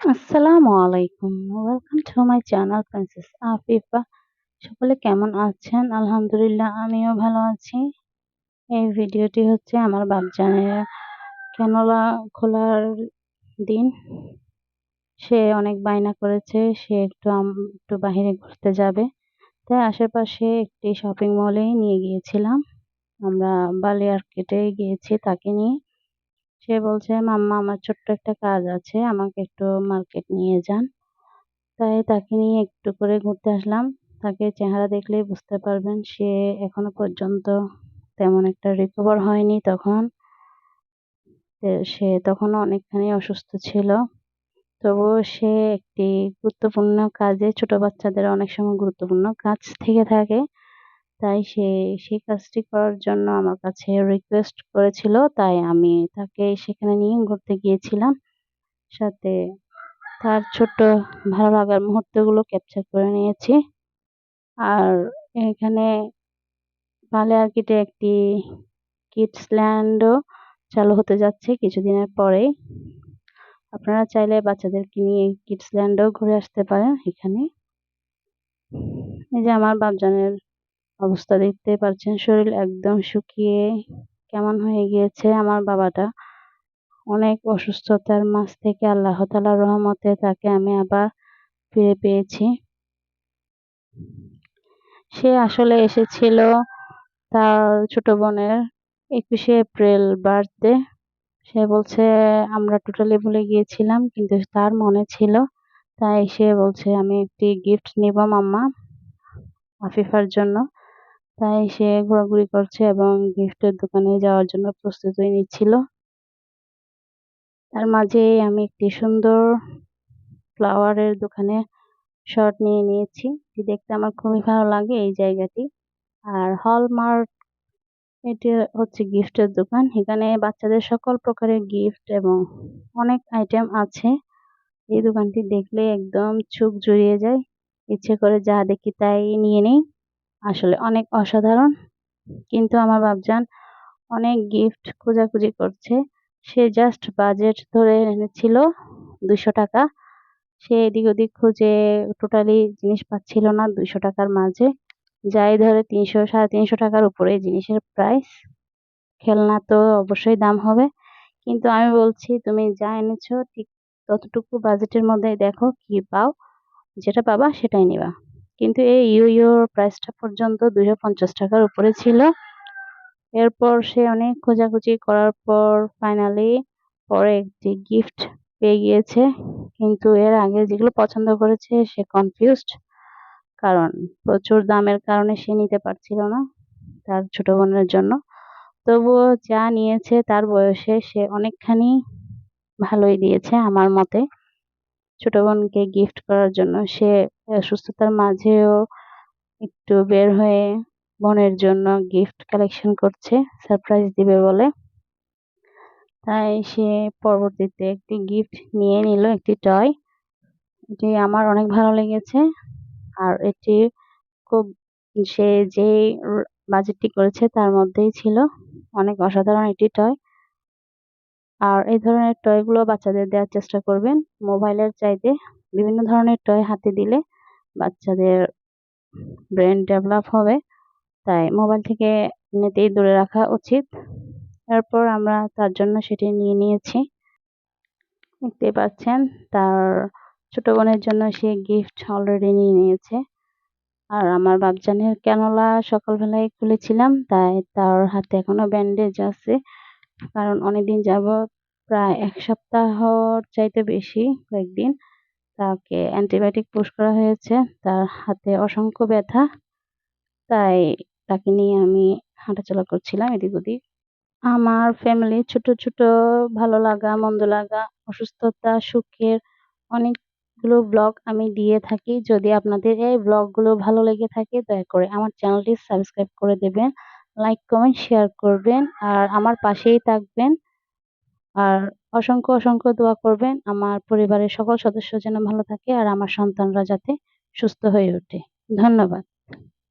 আসসালামু আলাইকুম। Welcome to my channel princess Afifa সকলে কেমন আছেন? আলহামদুলিল্লাহ, আমিও ভালো আছি। এই ভিডিওটি হচ্ছে আমার বাপজানের ক্যানোলা খোলার দিন। সে অনেক বায়না করেছে, সে একটু একটু বাহিরে ঘুরতে যাবে। তাই আশেপাশে একটি শপিং মলেই নিয়ে গিয়েছিলাম। আমরা বালিয়ারকেটে গিয়েছি তাকে নিয়ে। সে বলছে, মাম্মা, আমার ছোট্ট একটা কাজ আছে, আমাকে একটু মার্কেট নিয়ে যান। তাই তাকে নিয়ে একটু করে ঘুরতে আসলাম। তাকে চেহারা দেখলেই বুঝতে পারবেন, সে এখনও পর্যন্ত তেমন একটা রিকভার হয়নি তখন। সে তখনও অনেকখানি অসুস্থ ছিল। তবুও সে একটি গুরুত্বপূর্ণ কাজে, ছোট বাচ্চাদের অনেক সময় গুরুত্বপূর্ণ কাজ থেকে থাকে। তাই সে সেই কাজটি করার জন্য আমার কাছে রিকোয়েস্ট করেছিল, তাই আমি তাকে সেখানে নিয়ে ঘুরতে গিয়েছিলাম। সাথে তার ছোট্ট ভালো লাগার মুহূর্তগুলো ক্যাপচার করে নিয়েছি। আর এখানে বালিয়ারকিটে একটি কিডস ল্যান্ডও চালু হতে যাচ্ছে কিছুদিনের পরেই। আপনারা চাইলে বাচ্চাদেরকে নিয়ে কিডস ল্যান্ডও ঘুরে আসতে পারেন এখানে। এই যে আমার বাপজানের অবস্থা দেখতে পাচ্ছেন শরীর একদম শুকিয়ে কেমন হয়ে গিয়েছে আমার বাবাটা। অনেক অসুস্থতার মাঝ থেকে আল্লাহ তালার রহমতে তাকে আমি আবার ফিরে পেয়েছি। সে আসলে এসেছিল তার ছোট বোনের একুশে এপ্রিল বার্থডে। সে বলছে, আমরা টোটালি ভুলে গিয়েছিলাম, কিন্তু তার মনে ছিল। তাই সে বলছে, আমি একটি গিফট নিব মাম্মা আফিফার জন্য। তাই সে ঘোরাঘুরি করছে এবং গিফটের দোকানে যাওয়ার জন্য প্রস্তুতি নিচ্ছিল। তার মাঝে আমি একটি সুন্দর ফ্লাওয়ারের দোকানে শর্ট নিয়ে নিয়েছি। দেখতে আমার খুবই ভালো লাগে এই জায়গাটি। আর হলমার্ক এটি হচ্ছে গিফটের দোকান। এখানে বাচ্চাদের সকল প্রকারের গিফট এবং অনেক আইটেম আছে। এই দোকানটি দেখলে একদম চোখ জুড়িয়ে যায়। ইচ্ছে করে যা দেখি তাই নিয়ে নেই। আসলে অনেক অসাধারণ। কিন্তু আমার বাপজান অনেক গিফট খোঁজাখুঁজি করছে। সে জাস্ট বাজেট ধরে এনেছিল দুশো টাকা। সে এদিক ওদিক খুঁজে টোটালি জিনিস পাচ্ছিল না দুশো টাকার মাঝে। যাই ধরে তিনশো, সাড়ে তিনশো টাকার উপরে জিনিসের প্রাইস খেলনা তো অবশ্যই দাম হবে। কিন্তু আমি বলছি, তুমি যা এনেছো ঠিক ততটুকু বাজেটের মধ্যে দেখো কি পাও। যেটা পাবা সেটাই নিবা। কিন্তু এই ইউর প্রাইসটা পর্যন্ত দুশো পঞ্চাশ টাকার উপরে ছিল। এরপর সে অনেক খোঁজাখুঁজি করার পর ফাইনালি পরে একটি গিফট পেয়ে গিয়েছে। কিন্তু এর আগে যেগুলো পছন্দ করেছে সে কনফিউজড কারণ প্রচুর দামের কারণে সে নিতে পারছিল না তার ছোট বোনের জন্য। তবুও যা নিয়েছে তার বয়সে সে অনেকখানি ভালোই দিয়েছে আমার মতে। ছোট বোনকে গিফট করার জন্য সে অসুস্থতার মাঝেও একটু বের হয়ে বোনের জন্য গিফট কালেকশন করছে সারপ্রাইজ দিবে বলে। তাই সে পরবর্তীতে একটি গিফট নিয়ে নিল, একটি টয় এটি আমার অনেক ভালো লেগেছে। আর এটি খুব, সে যে বাজেটটি করেছে তার মধ্যেই ছিল। অনেক অসাধারণ একটি টয় আর এই ধরনের টয়গুলো বাচ্চাদের দেওয়ার চেষ্টা করবেন। মোবাইলের চাইতে বিভিন্ন ধরনের টয় হাতে দিলে বাচ্চাদের ব্রেন ডেভেলপ হবে। তাই মোবাইল থেকে এমনিতেই দূরে রাখা উচিত। তারপর আমরা তার জন্য সেটি নিয়ে নিয়েছি। দেখতে পাচ্ছেন, তার ছোট বোনের জন্য সে গিফট অলরেডি নিয়ে নিয়েছে। আর আমার বাপজানের ক্যানোলা সকালবেলায় খুলেছিলাম, তাই তার হাতে এখনও ব্যান্ডেজ আছে। কারণ অনেকদিন যাব প্রায় এক সপ্তাহর চাইতে বেশি কয়েকদিন তাকে অ্যান্টিবায়োটিক পুশ করা হয়েছে। তার হাতে অসংখ্য ব্যথা। তাই তাকে নিয়ে আমি হাঁটাচলা করছিলাম এদিক ওদিক। আমার ফ্যামিলি ছোট ছোট, ভালো লাগা, মন্দ লাগা, অসুস্থতা, সুখের অনেকগুলো ব্লগ আমি দিয়ে থাকি। যদি আপনাদের এই ব্লগগুলো ভালো লেগে থাকে, দয়া করে আমার চ্যানেলটি সাবস্ক্রাইব করে দেবেন লাইক কমেন্ট শেয়ার করবেন, আর আমার পাশেই থাকবেন। আর অসংখ্য অসংখ্য দোয়া করবেন। আমার পরিবারের সকল সদস্য যেন ভালো থাকে আর আমার সন্তানরা যাতে সুস্থ হয়ে ওঠে। ধন্যবাদ।